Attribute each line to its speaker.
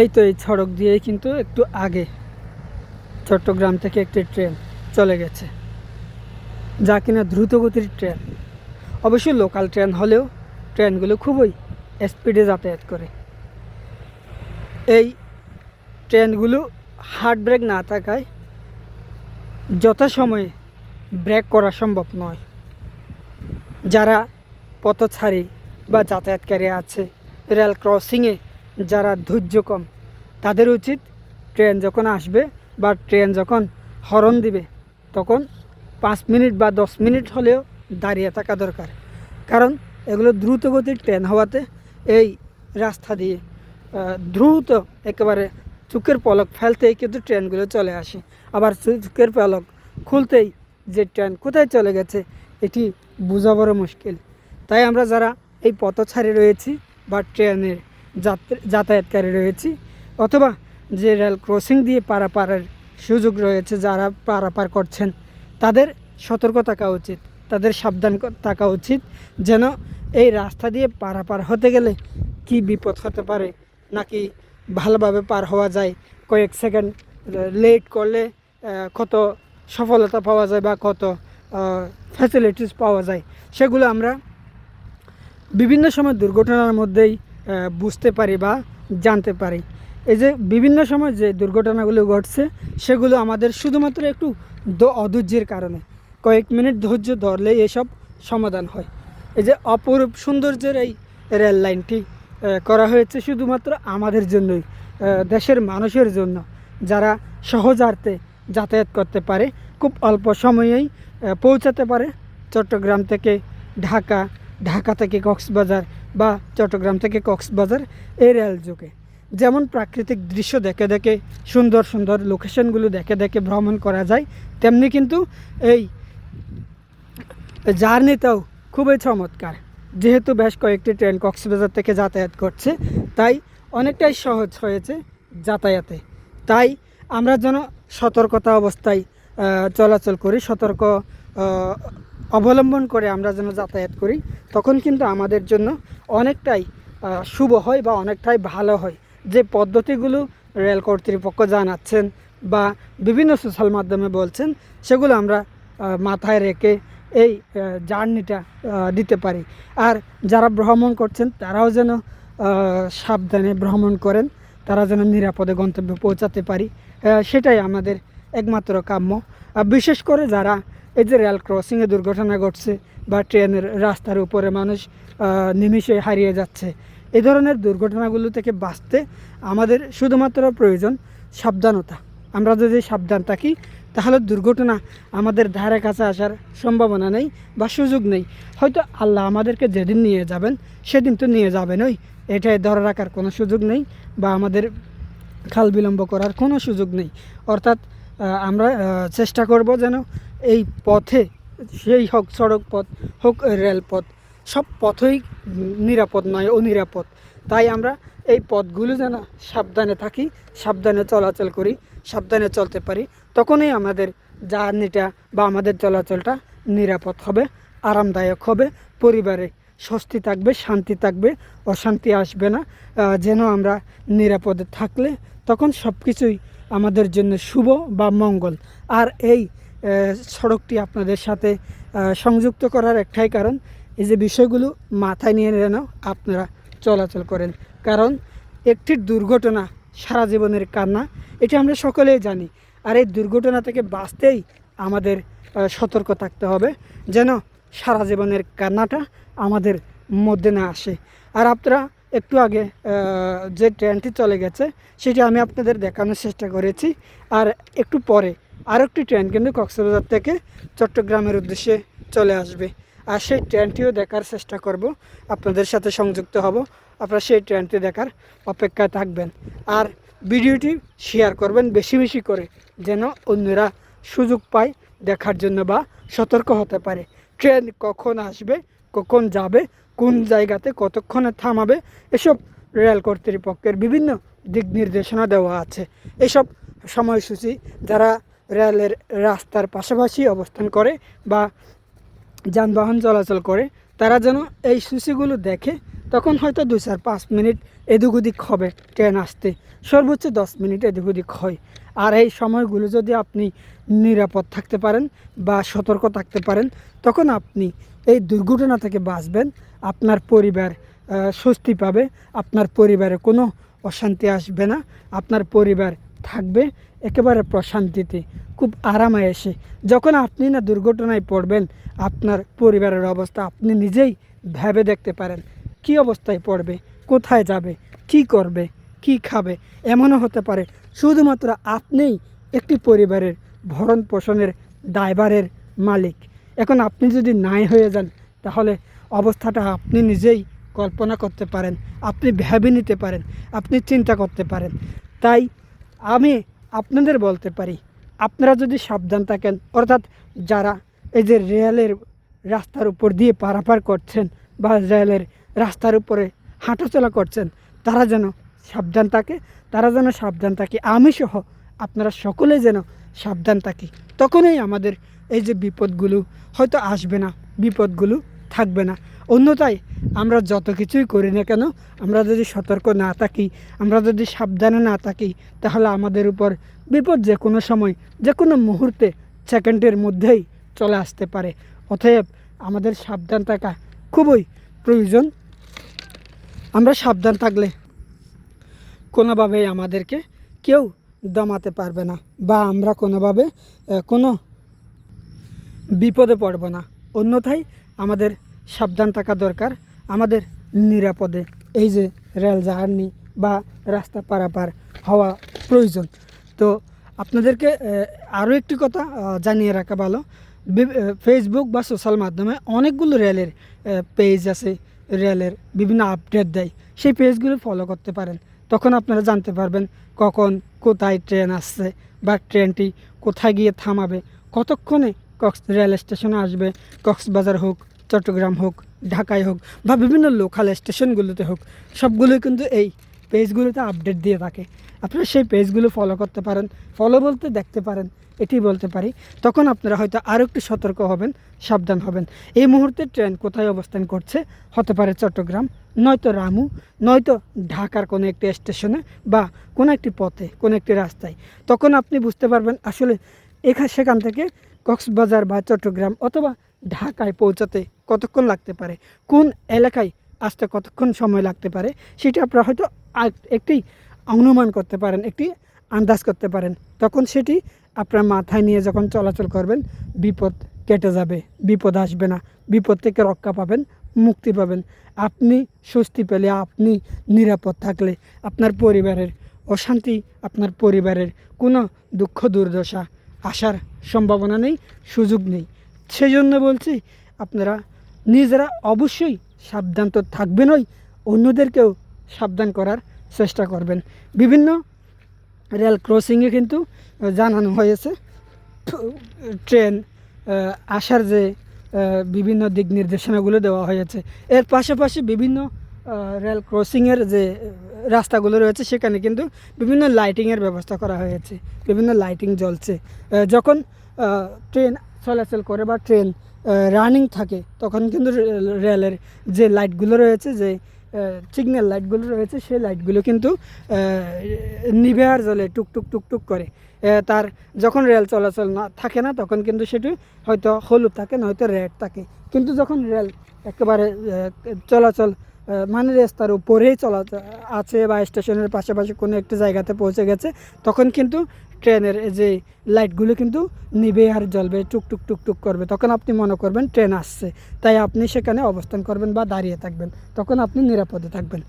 Speaker 1: এই তো এই সড়ক দিয়েই কিন্তু একটু আগে চট্টগ্রাম থেকে একটি ট্রেন চলে গেছে। যা কিনা দ্রুতগতির ট্রেন। অবশ্যই লোকাল ট্রেন হলেও ট্রেনগুলো খুবই স্পিডে যাতায়াত করে। এই ট্রেনগুলো হার্ড ব্রেক না থাকায় যথাসময়ে ব্রেক করা সম্ভব নয়। যারা পথচারী বা যাতায়াতকারী আছে, রেল ক্রসিংয়ে যারা ধৈর্য কম তাদের উচিত ট্রেন যখন আসবে বা ট্রেন যখন হরন দিবে, তখন পাঁচ মিনিট বা দশ মিনিট হলেও দাঁড়িয়ে থাকা দরকার। কারণ এগুলো দ্রুতগতির ট্রেন হওয়াতে এই রাস্তা দিয়ে দ্রুত একেবারে চোখের পলক ফেলতেই কিন্তু ট্রেনগুলো চলে আসে। আবার চোখের পলক খুলতেই যে ট্রেন কোথায় চলে গেছে, এটি বোঝা বড় মুশকিল। তাই আমরা যারা এই পথচারী রয়েছি বা ট্রেনের যাত্রী যাতায়াতকারী রয়েছি অথবা যে রেল ক্রসিং দিয়ে পারাপারের সুযোগ রয়েছে যারা পারাপার করছেন, তাদের সতর্ক থাকা উচিত, তাদের সাবধান থাকা উচিত যেন এই রাস্তা দিয়ে পারাপার হতে গেলে কি বিপদ হতে পারে নাকি ভালোভাবে পার হওয়া যায়, কয়েক সেকেন্ড লেট করলে কত সফলতা পাওয়া যায় বা কত ফ্যাসিলিটিস পাওয়া যায়, সেগুলো আমরা বিভিন্ন সময় দুর্ঘটনার মধ্যেই বুঝতে পারি বা জানতে পারি। এই যে বিভিন্ন সময় যে দুর্ঘটনাগুলো ঘটছে, সেগুলো আমাদের শুধুমাত্র একটু অধৈর্যের কারণে। কয়েক মিনিট ধৈর্য ধরলে এসব সমাধান হয়। এই যে অপরূপ সৌন্দর্যের এই রেল লাইনটি করা হয়েছে শুধুমাত্র আমাদের জন্যই দেশের মানুষের জন্য। যারা সহজার্থে যাতায়াত করতে পারে, খুব অল্প সময়েই পৌঁছাতে পারে। চট্টগ্রাম থেকে ঢাকা ঢাকা থেকে কক্সবাজার বা চট্টগ্রাম থেকে কক্সবাজার এই রেল যোগে। যেমন প্রাকৃতিক দৃশ্য দেখে দেখে, সুন্দর সুন্দর লোকেশনগুলো দেখে দেখে ভ্রমণ করা যায়, তেমনি কিন্তু এই জার্নিটাও খুবই চমৎকার। যেহেতু বেশ কয়েকটি ট্রেন কক্সবাজার থেকে যাতায়াত করছে, তাই অনেকটাই সহজ হয়েছে যাতায়াতে। তাই আমরা যেন সতর্কতা অবস্থায় চলাচল করি, সতর্ক অবলম্বন করে আমরা যেন যাতায়াত করি, তখন কিন্তু আমাদের জন্য অনেকটাই শুভ হয় বা অনেকটাই ভালো হয়। যে পদ্ধতিগুলো রেল কর্তৃপক্ষ জানাচ্ছেন বা বিভিন্ন সোশ্যাল মাধ্যমে বলছেন, সেগুলো আমরা মাথায় রেখে এই জার্নিটা দিতে পারি। আর যারা ভ্রমণ করছেন, তারাও যেন সাবধানে ভ্রমণ করেন, তারা যেন নিরাপদে গন্তব্যে পৌঁছাতে পারি সেটাই আমাদের একমাত্র কাম্য। বিশেষ করে যারা এই যে রেল ক্রসিংয়ে দুর্ঘটনা ঘটছে বা ট্রেনের রাস্তার উপরে মানুষ নিমিষে হারিয়ে যাচ্ছে এই ধরনের দুর্ঘটনাগুলো থেকে বাঁচতে আমাদের শুধুমাত্র প্রয়োজন সাবধানতা। আমরা যদি সাবধান থাকি, তাহলে দুর্ঘটনা আমাদের ধারে কাছে আসার সম্ভাবনা নেই বা সুযোগ নেই। হয়তো আল্লাহ আমাদেরকে যেদিন নিয়ে যাবেন, সেদিন তো নিয়ে যাবেন ওই। এটাই ধরে রাখার কোনো সুযোগ নেই বা আমাদের খাল বিলম্ব করার কোনো সুযোগ নেই। অর্থাৎ আমরা চেষ্টা করব যেন এই পথে, সেই হোক সড়ক পথ, হোক রেলপথ সব পথই নিরাপদ নয়, অনিরাপদ। তাই আমরা এই পথগুলো যেন সাবধানে থাকি, সাবধানে চলাচল করি, সাবধানে চলতে পারি, তখনই আমাদের জার্নিটা বা আমাদের চলাচলটা নিরাপদ হবে, আরামদায়ক হবে, পরিবারে স্বস্তি থাকবে, শান্তি থাকবে, অশান্তি আসবে না যেন আমরা নিরাপদে থাকলে তখন সব কিছুই আমাদের জন্য শুভ বা মঙ্গল। আর এই সড়কটি আপনাদের সাথে সংযুক্ত করার একটাই কারণ এই যে বিষয়গুলো মাথায় নিয়ে যেন আপনারা চলাচল করেন। কারণ একটি দুর্ঘটনা সারা জীবনের কান্না, এটা আমরা সকলেই জানি। আর এই দুর্ঘটনা থেকে বাঁচতেই আমাদের সতর্ক থাকতে হবে যেন সারা জীবনের কান্নাটা আমাদের মধ্যে না আসে। আর আপনারা একটু আগে যে ট্রেনটি চলে গেছে, সেটি আমি আপনাদের দেখানোর চেষ্টা করেছি। আর একটু পরে আরও একটি ট্রেন কিন্তু কক্সবাজার থেকে চট্টগ্রামের উদ্দেশ্যে চলে আসবে। আর সেই ট্রেনটিও দেখার চেষ্টা করব। আপনাদের সাথে সংযুক্ত হব। আপনারা সেই ট্রেনটি দেখার অপেক্ষায় থাকবেন। আর ভিডিওটি শেয়ার করবেন বেশি বেশি করে, যেন অন্যরা সুযোগ পায় দেখার জন্য বা সতর্ক হতে পারে। ট্রেন কখন আসবে, কখন যাবে, কোন জায়গাতে কতক্ষণে থামাবে, এসব রেল কর্তৃপক্ষের বিভিন্ন দিক নির্দেশনা দেওয়া আছে। এসব সময়সূচি যারা রেলের রাস্তার পাশাপাশি অবস্থান করে বা যানবাহন চলাচল করে, তারা যেন এই সূচিগুলো দেখে, তখন হয়তো দুই চার পাঁচ মিনিট এদিক ওদিক হবে ট্রেন আসতে, সর্বোচ্চ দশ মিনিট এদিক ওদিক হয়। আর এই সময়গুলো যদি আপনি নিরাপদ থাকতে পারেন বা সতর্ক থাকতে পারেন, তখন আপনি এই দুর্ঘটনা থেকে বাঁচবেন, আপনার পরিবার স্বস্তি পাবে, আপনার পরিবারে কোনো অশান্তি আসবে না, আপনার পরিবার থাকবে একেবারে প্রশান্তিতে, খুব আরামে এসে। যখন আপনি না দুর্ঘটনায় পড়বেন, আপনার পরিবারের অবস্থা আপনি নিজেই ভেবে দেখতে পারেন। কি অবস্থায় পড়বে? কোথায় যাবে? কি করবে? কি খাবে? এমনও হতে পারে শুধুমাত্র আপনিই একটি পরিবারের ভরণ পোষণের ড্রাইভারের মালিক। এখন আপনি যদি নাই হয়ে যান, তাহলে অবস্থাটা আপনি নিজেই কল্পনা করতে পারেন, আপনি ভেবে নিতে পারেন, আপনি চিন্তা করতে পারেন। তাই আমি আপনাদের বলতে পারি, আপনারা যদি সাবধান থাকেন, অর্থাৎ যারা এই যে রেলের রাস্তার উপর দিয়ে পারাপার করছেন বা রেলের রাস্তার উপরে হাঁটাচলা করছেন, তারা যেন সাবধান থাকে, তারা যেন সাবধান থাকে, আমি সহ আপনারা সকলে যেন সাবধান থাকি। তখনই আমাদের এই যে বিপদগুলো হয়তো আসবে না, বিপদগুলো থাকবে না। অন্যথায় আমরা যত কিছুই করি না কেন, আমরা যদি সতর্ক না থাকি, আমরা যদি সাবধানে না থাকি, তাহলে আমাদের উপর বিপদ যে কোনো সময় যে কোনো মুহূর্তে সেকেন্ডের মধ্যেই চলে আসতে পারে। অতএব আমাদের সাবধান থাকা খুবই প্রয়োজন। আমরা সাবধান থাকলে কোনোভাবেই আমাদেরকে কেউ দমাতে পারবে না বা আমরা কোনোভাবে কোনো বিপদে পড়ব না। অন্যথায় আমাদের সাবধান থাকা দরকার। আমাদের নিরাপদে এই যে রেল জার্নি বা রাস্তা পারাপার হওয়া প্রয়োজন। তো আপনাদেরকে আরও একটি কথা জানিয়ে রাখা ভালো। ফেসবুক বা সোশ্যাল মাধ্যমে অনেকগুলো রেলের পেজ আছে, রেলের বিভিন্ন আপডেট দেয়। সেই পেজগুলো ফলো করতে পারেন। তখন আপনারা জানতে পারবেন কখন কোথায় ট্রেন আসছে বা ট্রেনটি কোথায় গিয়ে থামাবে, কতক্ষণে কক্স, রেল স্টেশনে আসবে, কক্সবাজার হোক চট্টগ্রাম হোক, ঢাকায় হোক বা বিভিন্ন লোকাল স্টেশনগুলোতে হোক, সবগুলোই কিন্তু এই পেজগুলোতে আপডেট দিয়ে থাকে। আপনারা সেই পেজগুলো ফলো করতে পারেন। ফলো বলতে দেখতে পারেন, এটি বলতে পারি। তখন আপনারা হয়তো আরও একটু সতর্ক হবেন, সাবধান হবেন। এই মুহূর্তে ট্রেন কোথায় অবস্থান করছে? হতে পারে চট্টগ্রাম, নয়তো রামু, নয়তো ঢাকার কোনো একটি স্টেশনে বা কোনো একটি পথে, কোনো একটি রাস্তায়। তখন আপনি বুঝতে পারবেন আসলে এখান সেখান থেকে কক্সবাজার বা চট্টগ্রাম অথবা ঢাকায় পৌঁছাতে কতক্ষণ লাগতে পারে? কোন এলাকায় আসতে কতক্ষণ সময় লাগতে পারে? সেটা আপনারা হয়তো একটি অনুমান করতে পারেন, একটি আন্দাজ করতে পারেন। তখন সেটি আপনার মাথায় নিয়ে যখন চলাচল করবেন, বিপদ কেটে যাবে, বিপদ আসবে না। বিপদ থেকে রক্ষা পাবেন, মুক্তি পাবেন। আপনি স্বস্তি পেলে আপনি নিরাপদ থাকলে আপনার পরিবারের অশান্তি, আপনার পরিবারের কোনো দুঃখ, দুর্দশা আসার সম্ভাবনা নেই, সুযোগ নেই। সেই জন্য বলছি, আপনারা নিজেরা অবশ্যই সাবধান তো থাকবেনই, অন্যদেরকেও সাবধান করার চেষ্টা করবেন। বিভিন্ন রেল ক্রসিংয়ে কিন্তু জানানো হয়েছে ট্রেন আসার যে বিভিন্ন দিক নির্দেশনাগুলো দেওয়া হয়েছে। এর পাশাপাশি বিভিন্ন রেল ক্রসিংয়ের যে রাস্তাগুলো রয়েছে, সেখানে কিন্তু বিভিন্ন লাইটিংয়ের ব্যবস্থা করা হয়েছে। বিভিন্ন লাইটিং জ্বলছে। যখন ট্রেন চলাচল করে বা ট্রেন রানিং থাকে, তখন কিন্তু রেলের যে লাইটগুলো রয়েছে, যে সিগন্যাল লাইটগুলো রয়েছে, সেই লাইটগুলো কিন্তু নিভে আর জ্বলে টুকটুক টুকটুক করে। তার যখন রেল চলাচল না, থাকে না, তখন কিন্তু সেটি হয়তো হলুদ থাকে, নয়তো রেড থাকে। কিন্তু যখন রেল একেবারে চলাচল মানে রাস্তার উপরেই চলা আছে বা স্টেশনের পাশাপাশি কোনো একটা জায়গাতে পৌঁছে গেছে, তখন কিন্তু ট্রেনের যে লাইটগুলো কিন্তু নিবে আর জ্বলবে, টুকটুক টুকটুক করবে। তখন আপনি মনে করবেন ট্রেন আসছে, তাই আপনি সেখানে অবস্থান করবেন বা দাঁড়িয়ে থাকবেন। তখন আপনি নিরাপদে থাকবেন।